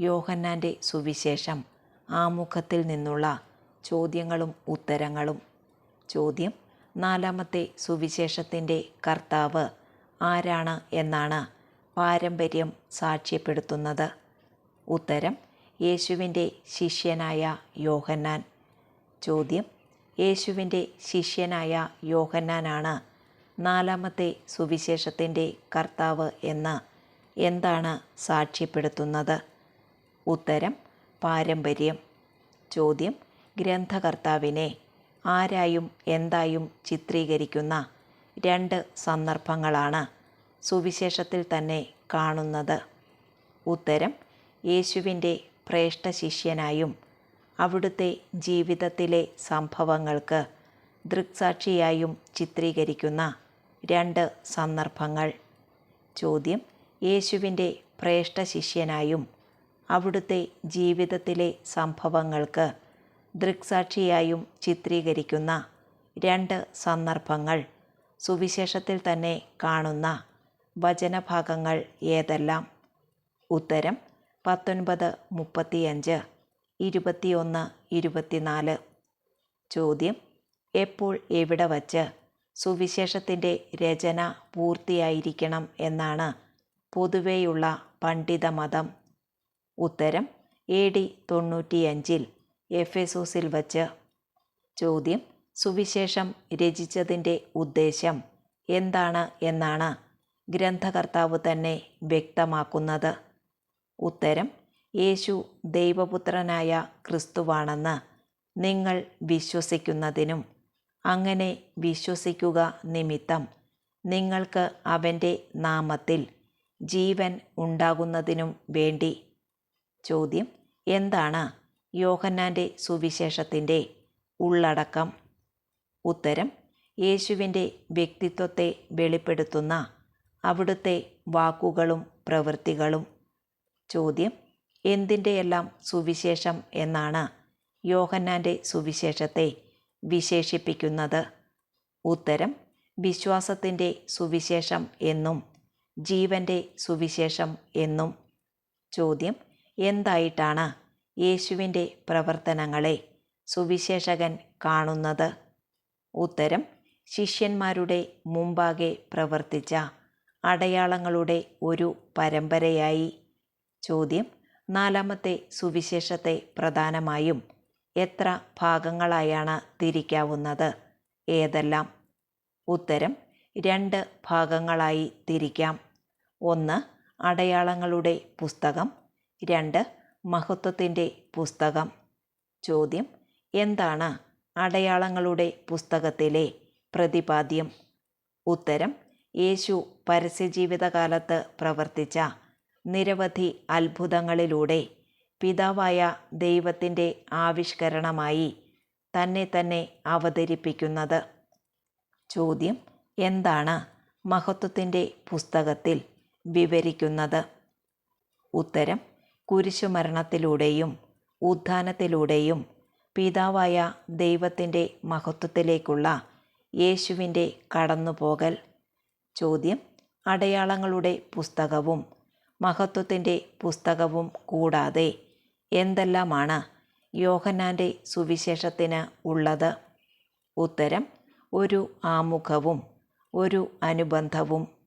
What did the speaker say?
യോഹന്നാന്റെ സുവിശേഷം. ആമുഖത്തിൽ നിന്നുള്ള ചോദ്യങ്ങളും ഉത്തരങ്ങളും. ചോദ്യം. നാലാമത്തെ സുവിശേഷത്തിന്റെ കർത്താവ് ആരാണ് എന്നാണ് പാരമ്പര്യം സാക്ഷ്യപ്പെടുത്തുന്നത്. ഉത്തരം. യേശുവിന്റെ ശിഷ്യനായ യോഹന്നാൻ. ചോദ്യം. യേശുവിന്റെ ശിഷ്യനായ യോഹന്നാനാണ് നാലാമത്തെ സുവിശേഷത്തിന്റെ കർത്താവ് എന്ന് എന്താണ് സാക്ഷ്യപ്പെടുത്തുന്നത്? ഉത്തരം പാരമ്പര്യം ചോദ്യം ഗ്രന്ഥകർത്താവിനെ. ആരായും എന്തായും ചിത്രീകരിക്കുന്ന രണ്ട് സന്ദർഭങ്ങളാണ് സുവിശേഷത്തിൽ തന്നെ കാണുന്നത്. ഉത്തരം യേശുവിന്റെ പ്രേഷ്ഠ ശിഷ്യനായും അവിടുത്തെ ജീവിതത്തിലെ സംഭവങ്ങൾക്ക് ദൃക്സാക്ഷിയായും ചിത്രീകരിക്കുന്ന രണ്ട് സന്ദർഭങ്ങൾ. ചോദ്യം യേശുവിന്റെ പ്രേഷ്ഠ ശിഷ്യനായും അവിടുത്തെ ജീവിതത്തിലെ സംഭവങ്ങൾക്ക് ദൃക്സാക്ഷിയായും ചിത്രീകരിക്കുന്ന രണ്ട് സന്ദർഭങ്ങൾ. സുവിശേഷത്തിൽ തന്നെ കാണുന്ന വചനഭാഗങ്ങൾ ഏതെല്ലാം? ഉത്തരം പത്തൊൻപത് മുപ്പത്തിയഞ്ച് ഇരുപത്തിയൊന്ന് ഇരുപത്തിനാല്. ചോദ്യം എപ്പോൾ എവിടെ വച്ച് സുവിശേഷത്തിന്റെ രചന പൂർത്തിയായിരിക്കണം എന്നാണ് പൊതുവെയുള്ള പണ്ഡിതമതം ഉത്തരം എ ഡി തൊണ്ണൂറ്റിയഞ്ചിൽ എഫെസോസിൽ വച്ച്. ചോദ്യം സുവിശേഷം രചിച്ചതിന്റെ ഉദ്ദേശം എന്താണ് എന്നാണ് ഗ്രന്ഥകർത്താവ് തന്നെ വ്യക്തമാക്കുന്നത്. ഉത്തരം യേശു ദൈവപുത്രനായ ക്രിസ്തുവാണെന്ന് നിങ്ങൾ വിശ്വസിക്കുന്നതിനും അങ്ങനെ വിശ്വസിക്കുക നിമിത്തം നിങ്ങൾക്ക് അവന്റെ നാമത്തിൽ ജീവൻ ഉണ്ടാകുന്നതിനും വേണ്ടി ചോദ്യം. എന്താണ് യോഹന്നാന്റെ സുവിശേഷത്തിന്റെ ഉള്ളടക്കം? ഉത്തരം യേശുവിന്റെ വ്യക്തിത്വത്തെ വെളിപ്പെടുത്തുന്ന അവിടുത്തെ വാക്കുകളും പ്രവൃത്തികളും. ചോദ്യം എന്തിന്റെയെല്ലാം സുവിശേഷം എന്നാണ് യോഹന്നാന്റെ സുവിശേഷത്തെ വിശേഷിപ്പിക്കുന്നത്. ഉത്തരം വിശ്വാസത്തിന്റെ സുവിശേഷം എന്നും ജീവന്റെ സുവിശേഷം എന്നും. ചോദ്യം എന്തായിട്ടാണ് യേശുവിന്റെ പ്രവർത്തനങ്ങളെ സുവിശേഷകൻ കാണുന്നത്? ഉത്തരം ശിഷ്യന്മാരുടെ മുമ്പാകെ പ്രവർത്തിച്ച അടയാളങ്ങളുടെ ഒരു പരമ്പരയായി. ചോദ്യം നാലാമത്തെ സുവിശേഷത്തെ പ്രധാനമായും എത്ര ഭാഗങ്ങളായാണ് തിരിക്കാവുന്നത്? ഏതെല്ലാം? ഉത്തരം രണ്ട് ഭാഗങ്ങളായി തിരിക്കാം. ഒന്ന് അടയാളങ്ങളുടെ പുസ്തകം. രണ്ട് മഹത്വത്തിന്റെ പുസ്തകം. ചോദ്യം എന്താണ് അടയാളങ്ങളുടെ പുസ്തകത്തിലെ പ്രതിപാദ്യം? ഉത്തരം യേശു പരസ്യജീവിതകാലത്ത് പ്രവർത്തിച്ച നിരവധി അത്ഭുതങ്ങളിലൂടെ പിതാവായ ദൈവത്തിന്റെ ആവിഷ്കരണമായി തന്നെ തന്നെ അവതരിപ്പിക്കുന്നത്. ചോദ്യം എന്താണ് മഹത്വത്തിന്റെ പുസ്തകത്തിൽ വിവരിക്കുന്നത്? ഉത്തരം കുരിശുമരണത്തിലൂടെയും ഉത്ഥാനത്തിലൂടെയും പിതാവായ ദൈവത്തിന്റെ മഹത്വത്തിലേക്കുള്ള യേശുവിന്റെ കടന്നുപോകൽ. ചോദ്യം അടയാളങ്ങളുടെ പുസ്തകവും മഹത്വത്തിന്റെ പുസ്തകവും കൂടാതെ എന്തെല്ലാമാണ് യോഹന്നാന്റെ സുവിശേഷത്തിന് ഉള്ളത്? ഉത്തരം ഒരു ആമുഖവും ഒരു അനുബന്ധവും